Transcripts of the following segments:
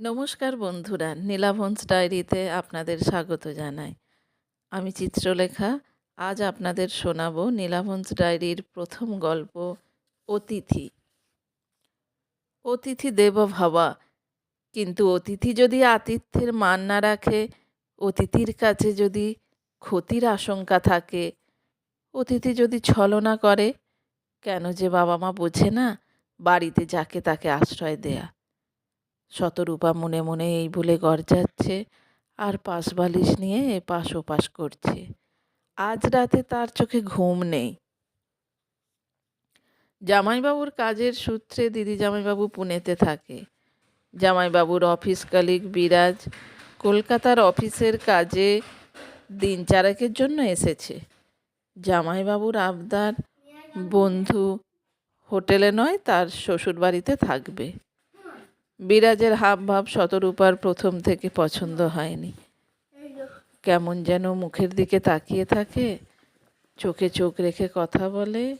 নমস্কার বন্ধুরা, নীলাভঞ্জ ডায়েরিতে আপনাদের স্বাগত জানাই। আমি চিত্রলেখা, আজ আপনাদের শোনাবো নীলাভঞ্জ ডায়েরির প্রথম গল্প, অতিথি। অতিথি দেব ভাবা, কিন্তু অতিথি যদি আতিথ্যের মান না রাখে, অতিথির কাছে যদি ক্ষতির আশঙ্কা থাকে, অতিথি যদি ছলনা করে, কেন যে বাবা মা বোঝে না বাড়িতে যাকে তাকে আশ্রয় দেয়া। শতরূপা মনে মনে এই বলে গরজাচ্ছে আর পাশ বালিশ নিয়ে এপাশ ওপাশ করছে। আজ রাতে তার চোখে ঘুম নেই। জামাইবাবুর কাজের সূত্রে দিদি জামাইবাবু পুনেতে থাকে। জামাইবাবুর অফিস কালিক বিরাজ কলকাতার অফিসের কাজে দিন চারেকের জন্য এসেছে। জামাইবাবুর আবদার বন্ধু হোটেলে নয়, তার শ্বশুর বাড়িতে থাকবে। বিরাজের হাব ভাব শতরূপার প্রথম থেকে পছন্দ হয়নি। কেমন যেন মুখের দিকে তাকিয়ে থাকে, চোখে চোখ রেখে কথা বলে,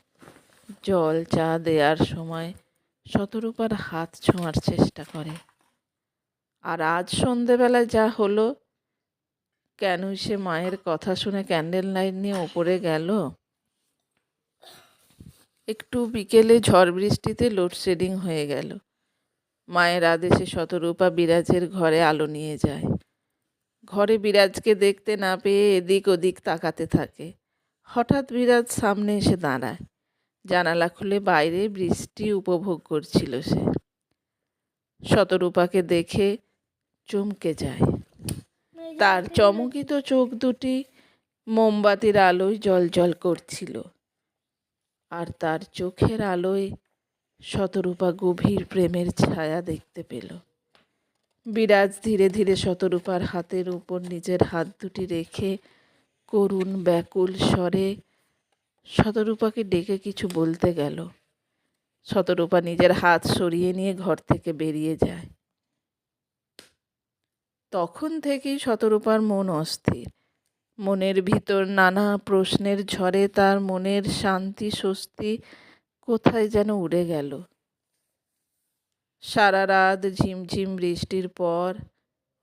জল চা দেওয়ার সময় শতরূপার হাত ছোঁয়ার চেষ্টা করে। আর আজ সন্ধেবেলায় যা হলো, কেন সে মায়ের কথা শুনে ক্যান্ডেল লাইট নিয়ে ওপরে গেল? একটু বিকেলে ঝড় বৃষ্টিতে লোডশেডিং হয়ে গেল। মায়ের আদেশে শতরূপা বিরাজের ঘরে আলো নিয়ে যায়। ঘরে বিরাজকে দেখতে না পেয়ে এদিক ওদিক তাকাতে থাকে। হঠাৎ বিরাজ সামনে এসে দাঁড়ায়। জানালা খুলে বাইরে বৃষ্টি উপভোগ করছিল সে। শতরূপাকে দেখে চমকে যায়। তার চমকিত চোখ দুটি মোমবাতির আলোয় জল জল করছিল। আর তার চোখের আলোয় শতরূপা গভীর প্রেমের ছায়া দেখতে পেল। বিরাজ ধীরে ধীরে শতরূপার হাতের উপর নিজের হাত দুটি রেখে করুণ ব্যাকুল স্বরে শতরূপাকে ডেকে কিছু বলতে গেল। শতরূপা নিজের হাত সরিয়ে নিয়ে ঘর থেকে বেরিয়ে যায়। তখন থেকেই শতরূপার মন অস্থির। মনের ভিতর নানা প্রশ্নের ঝড়ে তার মনের শান্তি স্বস্তি কোথায় যেন উড়ে গেল। সারা রাত ঝিমঝিম বৃষ্টির পর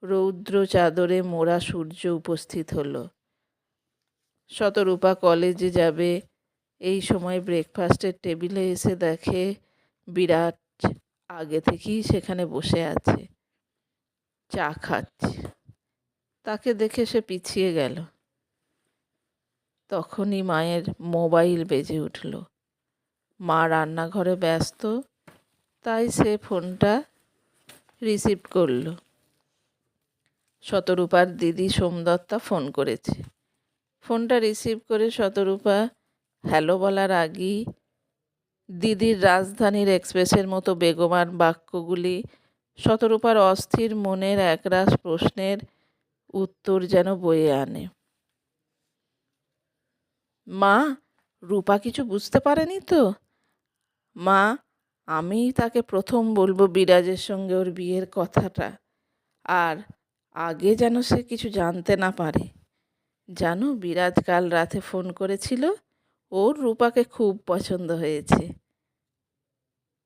রৌদ্র চাদরে মোড়া সূর্য উপস্থিত হলো। শতরূপা কলেজে যাবে, এই সময় ব্রেকফাস্টের টেবিলে এসে দেখে বিরাট আগে থেকেই সেখানে বসে আছে। চা খাচ্ছে। তাকে দেখে সে পিছিয়ে গেল। তখনই মায়ের মোবাইল বেজে উঠল। মা রান্নাঘরে ব্যস্ত, তাই সে ফোনটা রিসিভ করল। শতরূপার দিদি সোমদত্তা ফোন করেছে। ফোনটা রিসিভ করে শতরূপা, হ্যালো বলার আগেই দিদির রাজধানীর এক্সপ্রেসের মতো বেগমার বাক্যগুলি শতরূপার অস্থির মনের একরাশ প্রশ্নের উত্তর যেন বয়ে আনে। মা, রূপা কিছু বুঝতে পারেনি তো? মা, আমি তাকে প্রথম বলব বিরাজের সঙ্গে ওর বিয়ের কথাটা। আর আগে যেন সে কিছু জানতে না পারে। জানো, বিরাজ কাল রাতে ফোন করেছিল, ওর রূপাকে খুব পছন্দ হয়েছে।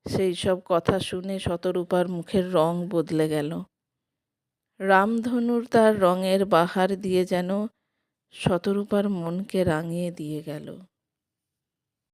সেই সব কথা শুনে শতরূপার মুখের রং বদলে গেল। রামধনুর তার রঙের বাহার দিয়ে যেন শতরূপার মনকে রাঙিয়ে দিয়ে গেল।